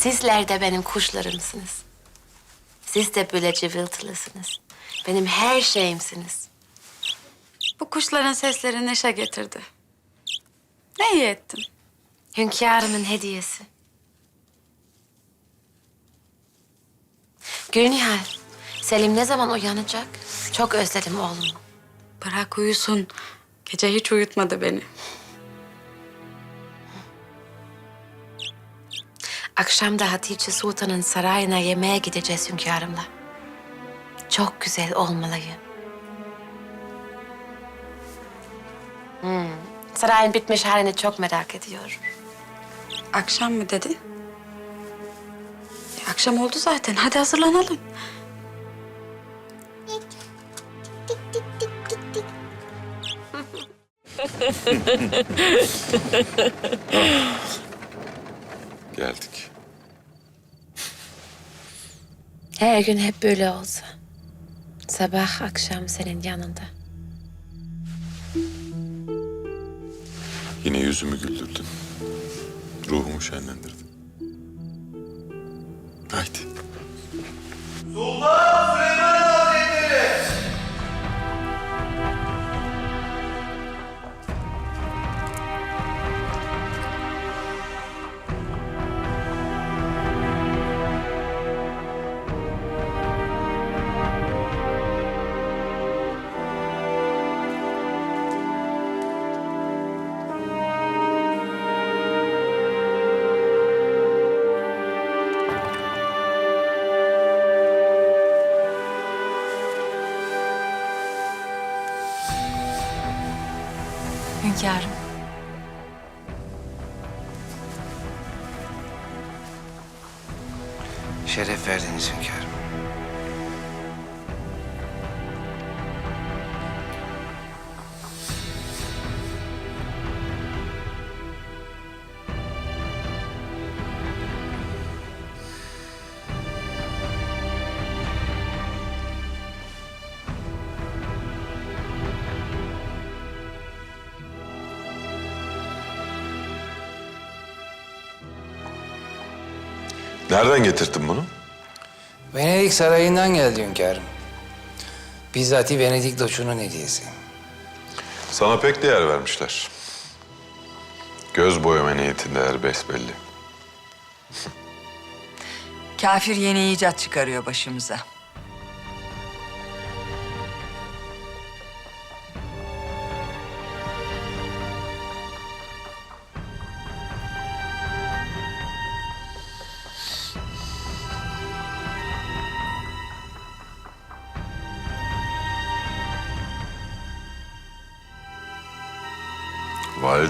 Sizler de benim kuşlarımsınız. Siz de böyle cıvıltılısınız. Benim her şeyimsiniz. Bu kuşların sesleri neşe getirdi. Ne iyi ettin. Hünkârımın hediyesi. Gülnihal, Selim ne zaman uyanacak? Çok özledim oğlumu. Bırak uyusun. Gece hiç uyutmadı beni. Akşam da Hatice Sultan'ın sarayına yemeğe gideceğiz hünkârımla. Çok güzel olmalıyım. Hmm, sarayın bitmiş halini çok merak ediyorum. Akşam mı dedin? E, akşam oldu zaten. Hadi hazırlanalım. Geldik. Her gün hep böyle olsa. Sabah akşam senin yanında. Yine yüzümü güldürdün. Ruhumu şenlendirdin. Haydi. Hünkârım. Şeref verdiniz hünkârım. Nereden getirdin bunu? Venedik sarayından geldi hünkârım. Bizzati Venedik doçunun hediyesi. Sana pek değer vermişler. Göz boyama niyetindeler besbelli. Kafir yeni icat çıkarıyor başımıza.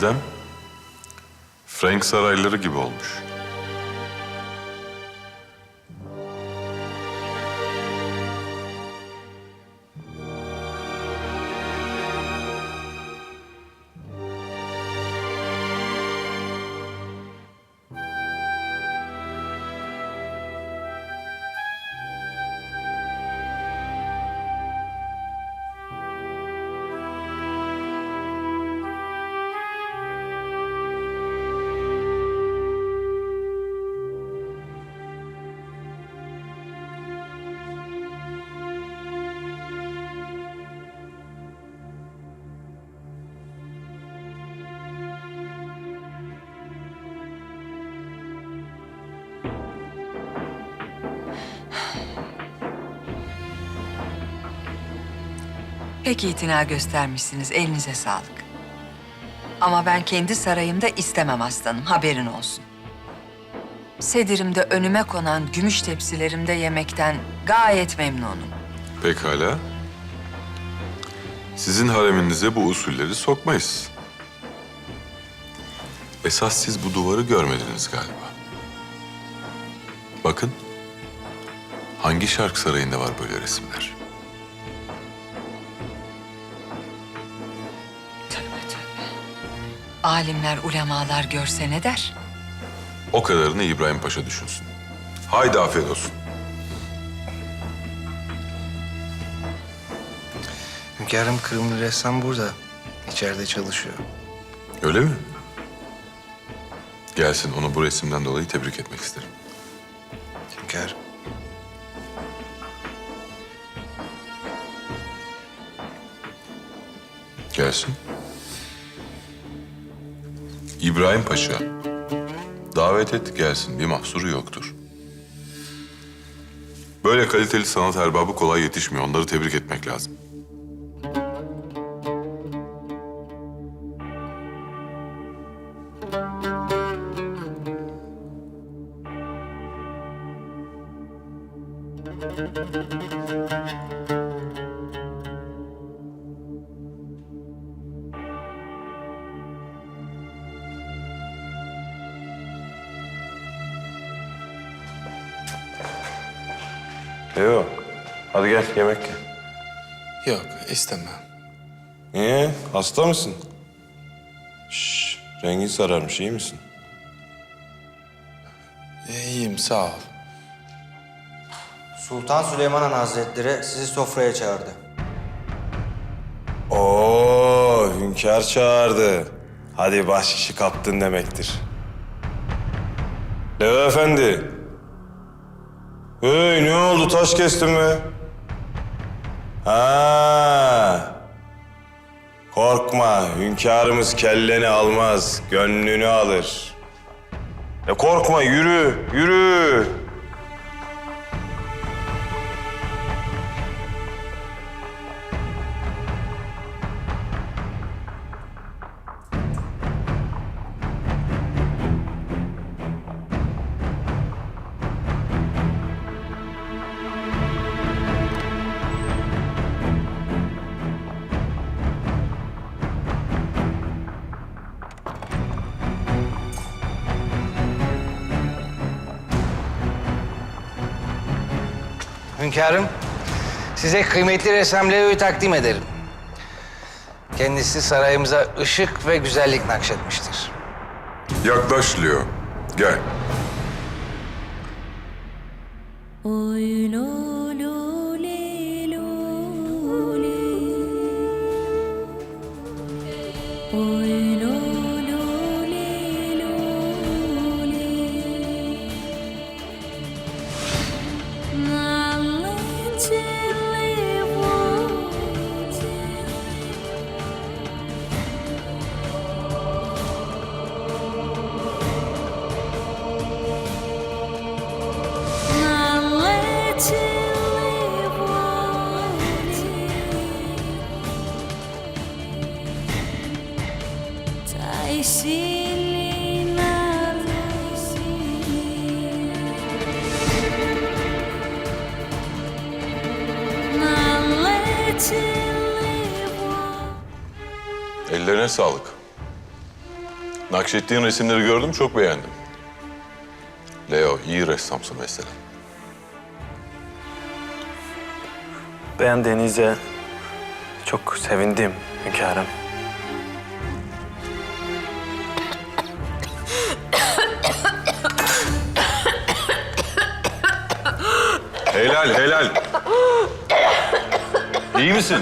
Validem, Frank sarayları gibi olmuş. Pek itina göstermişsiniz. Elinize sağlık. Ama ben kendi sarayımda istemem aslanım. Haberin olsun. Sedirimde önüme konan gümüş tepsilerimde yemekten gayet memnunum. Pekala. Sizin hareminize bu usulleri sokmayız. Esas siz bu duvarı görmediniz galiba. Bakın. Hangi şark sarayında var böyle resimler? Alimler, ulemalar görse ne der? O kadarını İbrahim Paşa düşünsün. Haydi afiyet olsun. Hünkârım Kırımlı ressam burada. İçeride çalışıyor. Öyle mi? Gelsin onu bu resimden dolayı tebrik etmek isterim. Hünkârım. Gelsin. İbrahim Paşa. Davet et gelsin. Bir mahsuru yoktur. Böyle kaliteli sanat erbabı kolay yetişmiyor. Onları tebrik etmek lazım. Leo, hadi gel yemek ye. Yok istemem. Niye? Hasta mısın? Şş, rengin sararmış, iyi misin? İyiyim sağ ol. Sultan Süleyman Han Hazretleri sizi sofraya çağırdı. Oo, hünkâr çağırdı. Hadi baş işi kaptın demektir. Leo efendi. Hey ne oldu taş kestin mi? Ha. Korkma hünkârımız kelleni almaz, gönlünü alır. Ya korkma yürü, yürü. Hünkârım, size kıymetli ressam Leo'yu takdim ederim. Kendisi sarayımıza ışık ve güzellik nakşetmiştir. Yaklaş Leo. Gel. Oy lo lo le lo le. Oy sağlık. Nakşettiğin resimleri gördüm, çok beğendim. Leo, iyi ressamsın mesela. Beğendiğinize çok sevindim hünkârım. Helal, helal. İyi misin?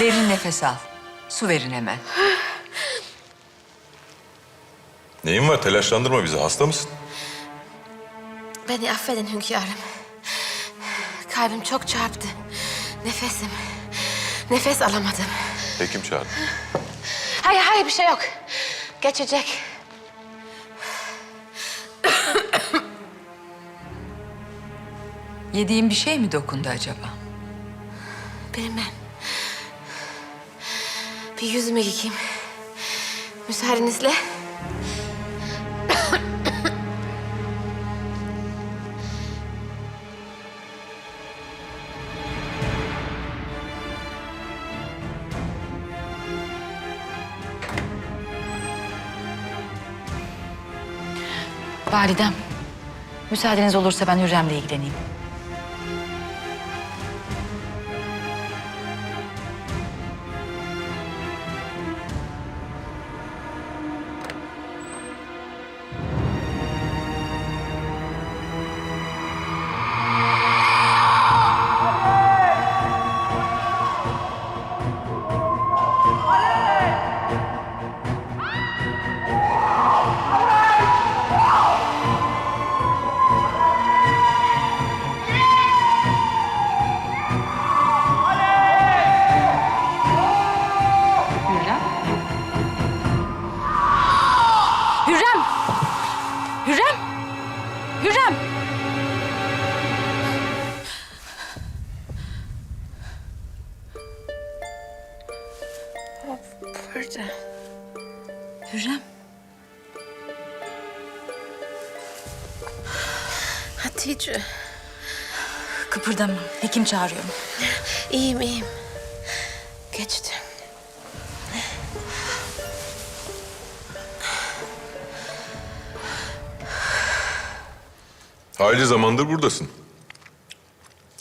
Derin nefes al. Su verin hemen. Neyin var? Telaşlandırma bizi. Hasta mısın? Beni affedin hünkârım. Kalbim çok çarptı. Nefesim. Nefes alamadım. Hekim çağır. Hayır, hayır bir şey yok. Geçecek. Yediğim bir şey mi dokundu acaba? Bilmem. Bir yüzümü yıkayayım. Müsaadenizle. Validem, müsaadeniz olursa ben Hürrem'le ilgileneyim. Çağırıyorum. İyiyim iyiyim. Geçti. Hayli zamandır buradasın.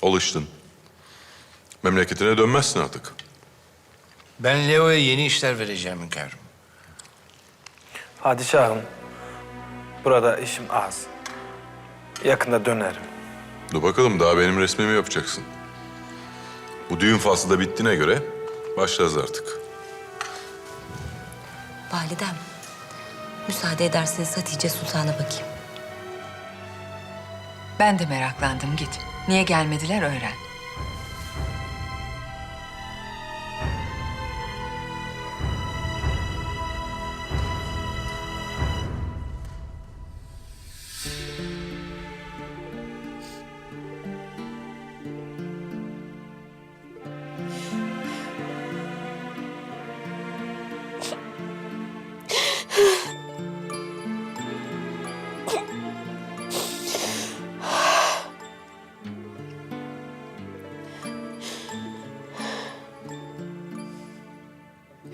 Alıştın. Memleketine dönmezsin artık. Ben Leo'ya yeni işler vereceğim hünkârım. Padişahım, burada işim az. Yakında dönerim. Dur bakalım daha benim resmimi yapacaksın. Bu düğün faslı da bittiğine göre başlarız artık. Validem, müsaade ederseniz Hatice Sultan'a bakayım. Ben de meraklandım git. Niye gelmediler öğren.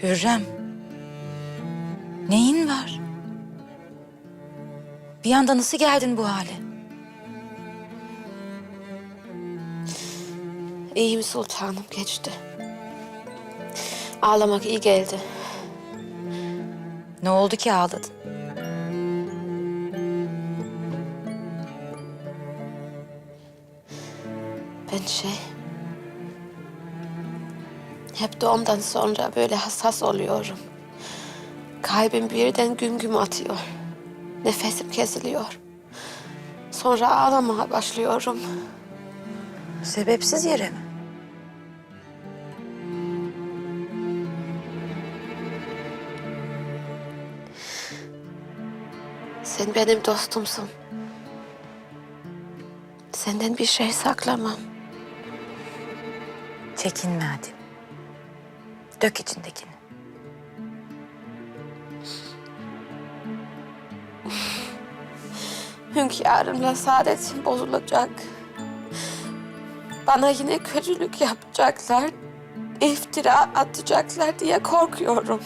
Hürrem. Neyin var? Bir anda nasıl geldin bu hale? İyiyim sultanım geçti. Ağlamak iyi geldi. Ne oldu ki ağladın? Ben şey... Hep doğumdan sonra böyle hassas oluyorum. Kalbim birden güm güm atıyor. Nefesim kesiliyor. Sonra ağlamaya başlıyorum. Sebepsiz yere mi? Sen benim dostumsun. Senden bir şey saklamam. Çekinme hadi. Dök içindekini. Hünkârımla saadetim bozulacak. Bana yine kötülük yapacaklar, iftira atacaklar diye korkuyorum.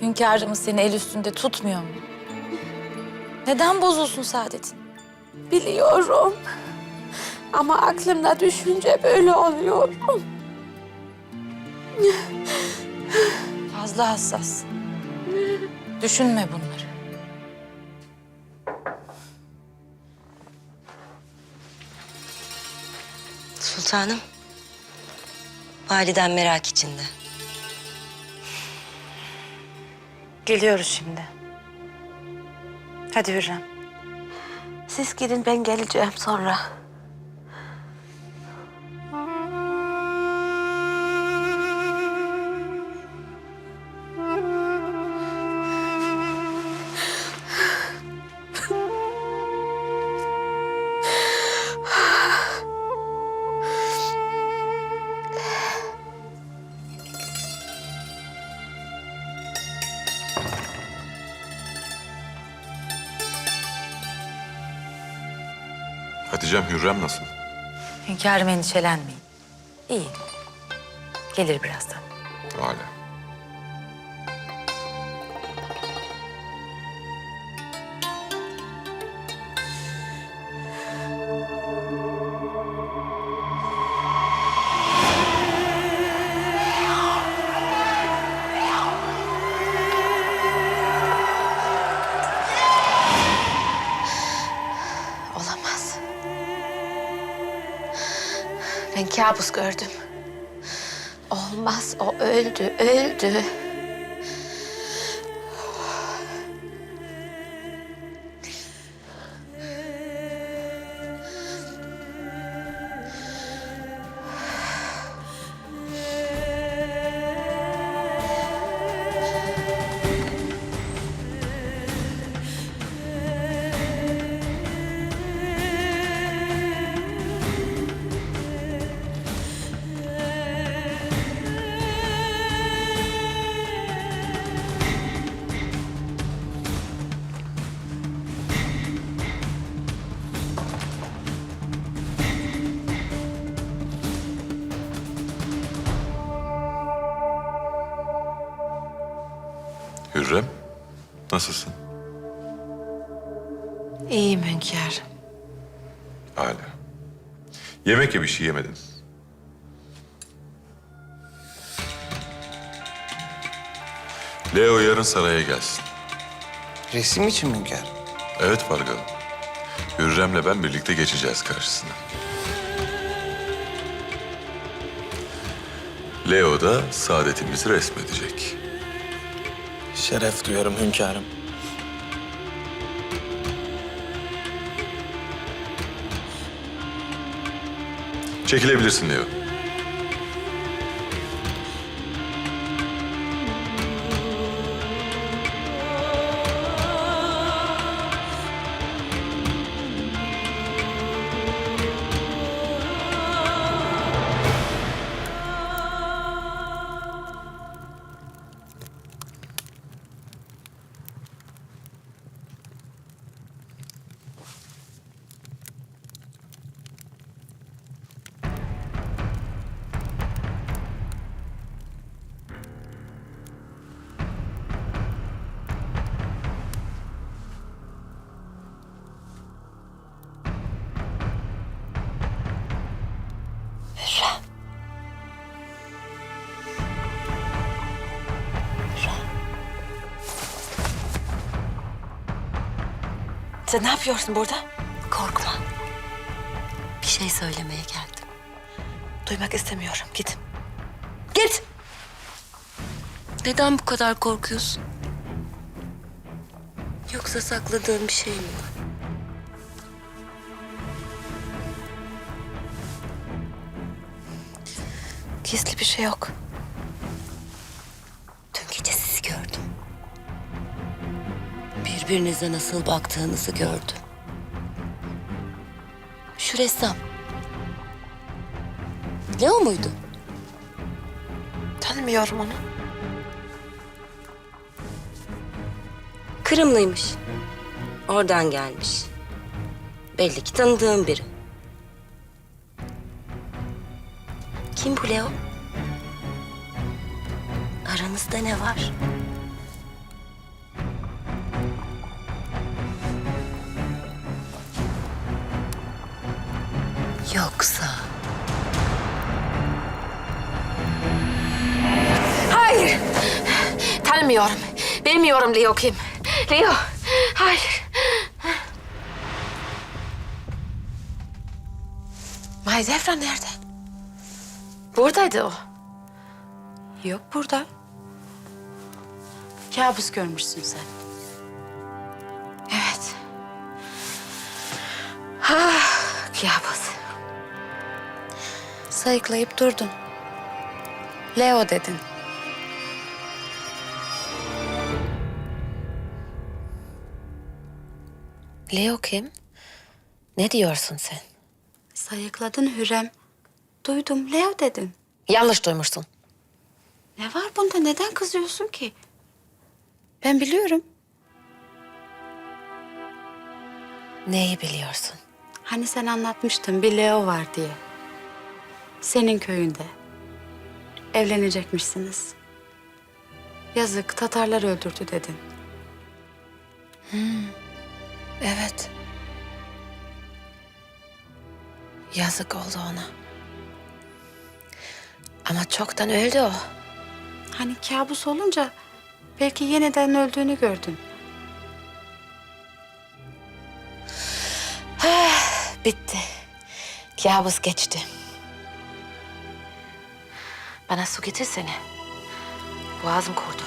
Hünkârımız seni el üstünde tutmuyor mu? Neden bozulsun saadetin? Biliyorum. Ama aklımda düşünce böyle oluyorum. Fazla hassas. Düşünme bunları. Sultanım, validen merak içinde. Geliyoruz şimdi. Hadi Hürrem. Siz gidin ben geleceğim sonra. Hatice'm Hürrem nasıl? Hünkârım endişelenmeyin. İyi. Gelir birazdan. Kabus gördüm. Olmaz, o öldü, öldü. Nasılsın? İyiyim hünkârım. Hala. Yemek ye bir şey yemedin. Leo yarın saraya gelsin. Resim için mi hünkârım? Evet Pargalı. Hürrem'le ben birlikte geçeceğiz karşısına. Leo da saadetimizi resmedecek. Şeref duyarım hünkârım. Çekilebilirsin Leo. Sen ne yapıyorsun burada? Korkma. Bir şey söylemeye geldim. Duymak istemiyorum. Git. Git! Neden bu kadar korkuyorsun? Yoksa sakladığın bir şey mi var? Gizli bir şey yok. Birbirinize nasıl baktığınızı gördüm. Şu ressam. Leo muydu? Tanımıyorum onu. Kırımlıymış. Oradan gelmiş. Belli ki tanıdığım biri. Kim bu Leo? Aranızda ne var? Tanımıyorum. Bilmiyorum Leo kim. Leo, hayır. Mahidevra nerede? Buradaydı o. Yok burada. Kabus görmüşsün sen. Evet. Ah, kabus. Sayıklayıp durdun. Leo dedin. Leo kim? Ne diyorsun sen? Sayıkladın Hürrem. Duydum Leo dedin. Yanlış duymuşsun. Ne var bunda? Neden kızıyorsun ki? Ben biliyorum. Neyi biliyorsun? Hani sen anlatmıştın bir Leo var diye. Senin köyünde. Evlenecekmişsiniz. Yazık Tatarlar öldürdü dedin. Evet. Yazık oldu ona. Ama çoktan öldü o. Hani kabus olunca belki yeniden öldüğünü gördün. Bitti. Kabus geçti. Bana su getirsene. Boğazım kurdu.